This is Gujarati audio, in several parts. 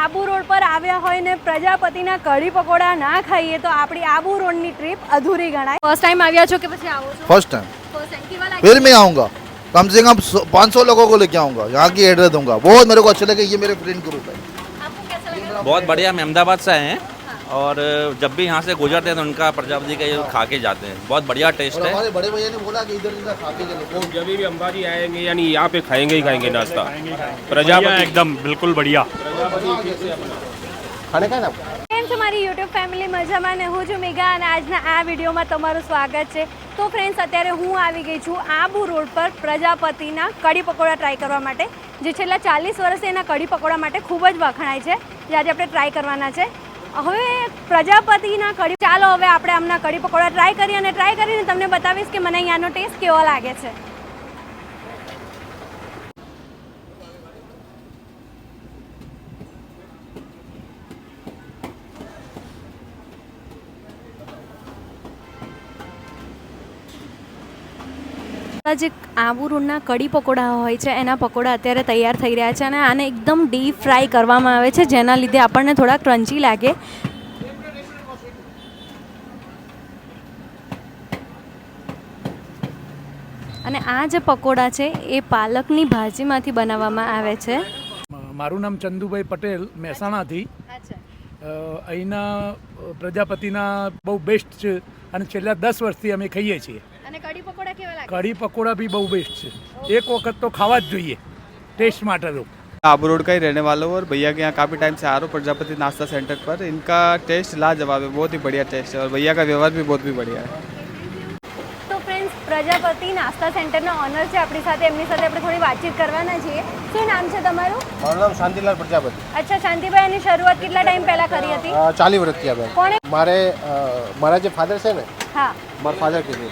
આબુ રોડ પર આવ્યા હોય ને પ્રજાપતિના કઢી પકોડા ના ખાઈએ તો આપણી આબુ રોડની ટ્રીપ અધૂરી ગણાય ફર્સ્ટ ટાઈમ આવ્યા છો કે પછી આવો છો फर्स्ट टाइम First time. કેવા લાગે? फिर मैं आऊँगा कम से कम पाँच सौ लोगों को लेके आऊँगा यहाँ की एड्रेस दूंगा बहुत मेरे को अच्छे लगे ये मेरे फ्रेंड ग्रुप है आपको कैसा लगा बहुत बढ़िया हम अहमदाबाद से आए हैं और जब भी यहाँ से गुजरते हैं तो उनका प्रजापति का ये खा के जाते हैं बहुत बढ़िया टेस्ट और है हमारे बड़े भैया ने बोला कि इधर इधर खा के चलो जब भी अंबाजी आएंगे यानी यहाँ पे खाएंगे ही खाएंगे नाश्ता बढ़िया प्रजापति एकदम बिल्कुल बढ़िया खाने का है ना કેમ છો મારી યુટ્યુબ ફેમિલી મજામાં ને હું છું મેઘા અને આજના આ વિડીયોમાં તમારું સ્વાગત છે તો ફ્રેન્ડ્સ અત્યારે હું આવી ગઈ છું આબુ રોડ પર પ્રજાપતિના કઢી પકોડા ટ્રાય કરવા માટે જે છેલ્લા ચાલીસ વર્ષથી એના કઢી પકોડા માટે ખૂબ જ વખણાય છે જે આજે આપણે ટ્રાય કરવાના છે હવે પ્રજાપતિના કઢી ચાલો હવે આપણે આમના કઢી પકોડા ટ્રાય કરીએ અને ટ્રાય કરીને તમને બતાવીશ કે મને અહીંયાનો ટેસ્ટ કેવો લાગે છે. જે આબુ કડી પકોડા હોય છે એના પકોડા અત્યારે તૈયાર થઈ રહ્યા છે અને આને એકદમ ડીપ ફ્રાય કરવામાં આવે છે જેના લીધે આપણને થોડા ક્રન્ચી લાગે. અને આ જે પકોડા છે એ પાલકની ભાજીમાંથી બનાવવામાં આવે છે. મારું નામ ચંદુભાઈ પટેલ મહેસાણાથી. અહીંના પ્રજાપતિના બહુ બેસ્ટ છે અને છેલ્લા દસ વર્ષથી અમે ખાઈએ છીએ. અને કઢી પકોડા કેવા લાગે કઢી પકોડા બી બહુ બેસ્ટ છે એક વખત તો ખાવા જ જોઈએ ટેસ્ટ માટે તો आबू रोड का ही रहने वाला हूँ और भैया के यहाँ काफ़ी टाइम से आ रहा हूँ प्रजापति नाश्ता सेंटर पर इनका टेस्ट लाजवाब है बहुत ही बढ़िया टेस्ट है और भैया का व्यवहार भी बहुत भी बढ़िया है તો ફ્રેન્ડ્સ પ્રજાપતિ નાસ્તા સેન્ટરના ઓનર છે આપણી સાથે એમની સાથે આપણે થોડી વાતચીત કરવાના છીએ શું નામ છે તમારું મારું નામ શાંતિલાલ પ્રજાપતિ અચ્છા શાંતિભાઈ એની શરૂઆત કેટલા ટાઈમ પહેલા કરી હતી અ, ચાલી વર્ષ થયા બેન કોણે મારે અ, મારા જે ફાધર છે ને હા. મારા ફાધર કીધું.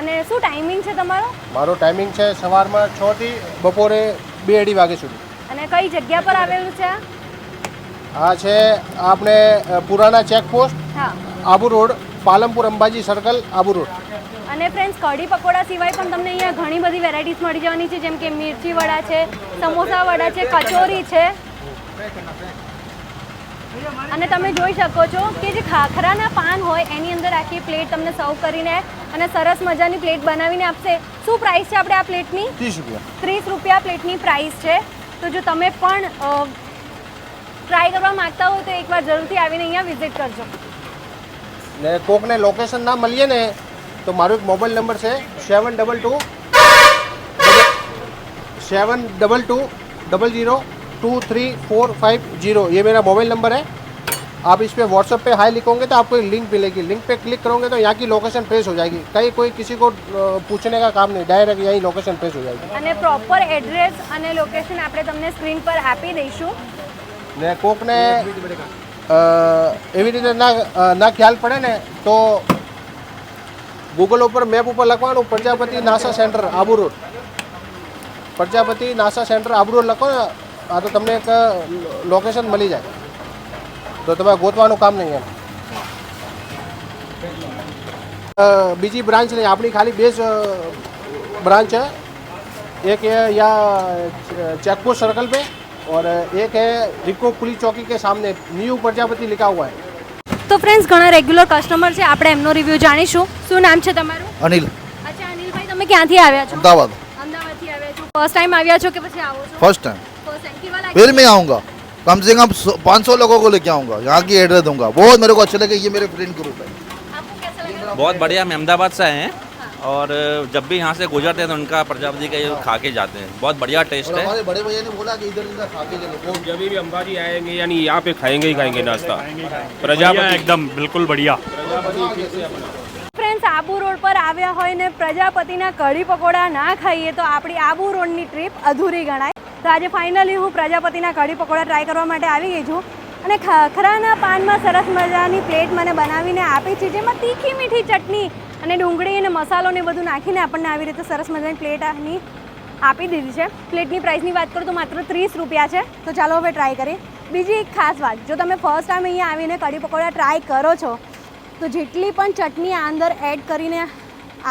અને શું ટાઈમિંગ છે તમારો? મારો ટાઈમિંગ છે સવારમાં છ થી બપોરે બે અઢી વાગે સુધી. અને કઈ જગ્યા પર આવેલું છે આ? આ છે આપણે પુરાણા ચેકપોસ્ટ હા. Abu road Palampur Ambaji circle Abu road. અને ફ્રેન્ડ્સ કઢી પકોડા સિવાય પણ તમને અહીંયા ઘણી બધી વેરાયટીઝ મળી જવાની છે જેમ કે મિર્ચી વડા છે સમોસા વડા છે કચોરી છે. અને તમે જોઈ શકો છો કે જે ખાખરાના પાન હોય એની અંદર આખી પ્લેટ તમને સર્વ કરીને અને સરસ મજાની પ્લેટ બનાવીને આપશે. શું પ્રાઇસ છે આપણે આ પ્લેટની ત્રીસ રૂપિયા. ત્રીસ રૂપિયા પ્લેટની પ્રાઇસ છે. તો જો તમે પણ ટ્રાય કરવા માંગતા હો તો એકવાર જરૂરથી આવીને અહીંયા વિઝિટ કરજો. ને કોકને લોકેશન ના મળીએ ને તો મારો એક મોબાઈલ નંબર છે seven double two seven double two double zero two three four five zero ये मेरा मोबाइल नंबर है आप इस पे व्हाट्सएप पे हाई लिखोगे तो आपको एक लिंक मिलेगी लिंक पे क्लिक करोगे तो यहाँ की लोकेशन पेश हो जाएगी कहीं कोई किसी को अ, पूछने का काम नहीं डायरेक्ट यही लोकेशन पेश हो जाएगी અને પ્રોપર એડ્રેસ અને લોકેશન આપણે તમને સ્ક્રીન પર આપી દઈશું ને કોકને અ, એવી રીતે ના અ, ના ખ્યાલ પડે ને તો ગૂગલ ઉપર મેપ ઉપર લખવાનું Prajapati NASA centre Abu road Prajapati NASA centre Abu road લખો ને આ તો તમને એક લોકેશન મળી જાય તો તમારે ગોતવાનું કામ નહીં એમ અ, બીજી બ્રાન્ચ નહીં આપણી ખાલી બે જ ब्रांच है एक है यहाँ चेकपोस्ट सर्कल पे और एक है रिको पुलिस चौकी के सामने न्यू प्रजापति लिखा हुआ है તો ફ્રેન્ડ્સ ઘણા રેગ્યુલર કસ્ટમર છે આપણે એમનો રિવ્યૂ જાણીશું શું નામ છે તમારું अनिल અચ્છા અનિલભાઈ તમે ક્યાંથી આવ્યા છો अहमदाबाद અમદાવાદથી આવ્યા છો ફર્સ્ટ ટાઈમ આવ્યા છો કે પછી આવો છો फर्स्ट टाइम ફર્સ્ટ ટાઈમ કેવા લાગે फिर मैं आऊँगा कम से कम पाँच सौ लोगों को लेके आऊँगा यहाँ की एड्रेस दूंगा बहुत मेरे को अच्छे लगे ये मेरे फ्रेंड ग्रुप है આપકો कैसा लगा बहुत बढ़िया हम अहमदाबाद से आए हैं और जब भी यहाँ से गुजरते हैं तो उनका प्रजापति का ये खा के जाते हैं बहुत बढ़िया टेस्ट और है हमारे बड़े भैया ने बोला कि इधर इधर खा के चलो जब भी अंबाजी आएंगे यानी यहाँ पे खाएंगे ही खाएंगे नाश्ता बढ़िया प्रजापति एकदम बिल्कुल बढ़िया ફ્રેન્ડ્સ આબુ રોડ પર આવ્યા હોય ને પ્રજાપતિના કઢી પકોડા ના ખાઈએ તો આપણી આબુ રોડની ટ્રીપ અધૂરી ગણાય તો આજે ફાઇનલી હું પ્રજાપતિના કઢી પકોડા ટ્રાય કરવા માટે આવી ગઈ છું. અને ખખરાના પાનમાં સરસ મજાની પ્લેટ મને બનાવીને આપી છે, જેમાં તીખી મીઠી ચટણી અને ડુંગળી અને મસાલો ને બધું નાખીને આપણને આવી રીતે સરસ મજાની પ્લેટ આની આપી દીધી છે. પ્લેટની પ્રાઇસની વાત કરું તો માત્ર ત્રીસ રૂપિયા છે. તો ચાલો હવે ટ્રાય કરીએ. બીજી એક ખાસ વાત, જો તમે ફર્સ્ટ ટાઈમ અહીંયા આવીને કઢી પકોડા ટ્રાય કરો છો, તો જેટલી પણ ચટણી અંદર એડ કરીને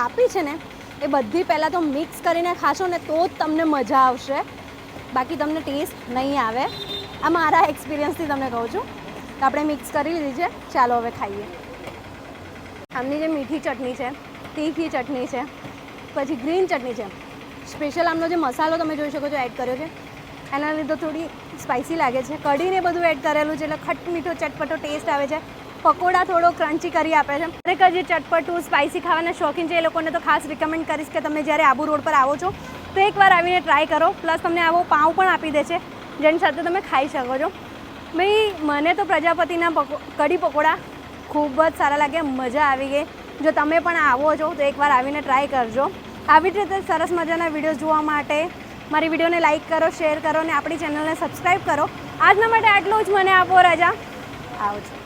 આપી છે ને, એ બધી પહેલાં તો મિક્સ કરીને ખાશો ને તો જ તમને મજા આવશે. બાકી તમને ટેસ્ટ નહીં આવે. આ મારા એક્સપિરિયન્સથી તમને કહું છું. તો આપણે મિક્સ કરી લીધી છે. ચાલો હવે ખાઈએ. આમની જે મીઠી ચટણી છે, તીખી ચટણી છે, પછી ગ્રીન ચટણી છે. સ્પેશિયલ આમનો જે મસાલો તમે જોઈ શકો છો એડ કર્યો છે. એના લીધે થોડી સ્પાઇસી લાગે છે. કઢીને બધું એડ કરેલું છે એટલે ખટ મીઠો ચટપટો ટેસ્ટ આવે છે. પકોડા થોડો ક્રન્ચી કરી આપે છે. ખરેખર જે ચટપટું સ્પાઇસી ખાવાના શોખીન છે. એ લોકોને તો ખાસ રિકમેન્ડ કરીશ કે તમે જ્યારે આબુ રોડ પર આવો છો તો એકવાર આવીને ટ્રાય કરો. પ્લસ તમને આવો પાઉં પણ આપી દે છે, જેની સાથે તમે ખાઈ શકો છો. ભાઈ, મને તો પ્રજાપતિના પકો, કઢી પકોડા ખૂબ જ સારા લાગે મજા આવી ગઈ. જો તમે પણ આવો છો, તો એકવાર આવીને ટ્રાય કરજો. આવી જ રીતે સરસ મજાના વીડિયો જોવા માટે મારી વિડીયોને લાઇક કરો શેર કરો અને આપણી ચેનલને સબસ્ક્રાઈબ કરો. આજના માટે આટલું જ. મને આપો રજા. આવજો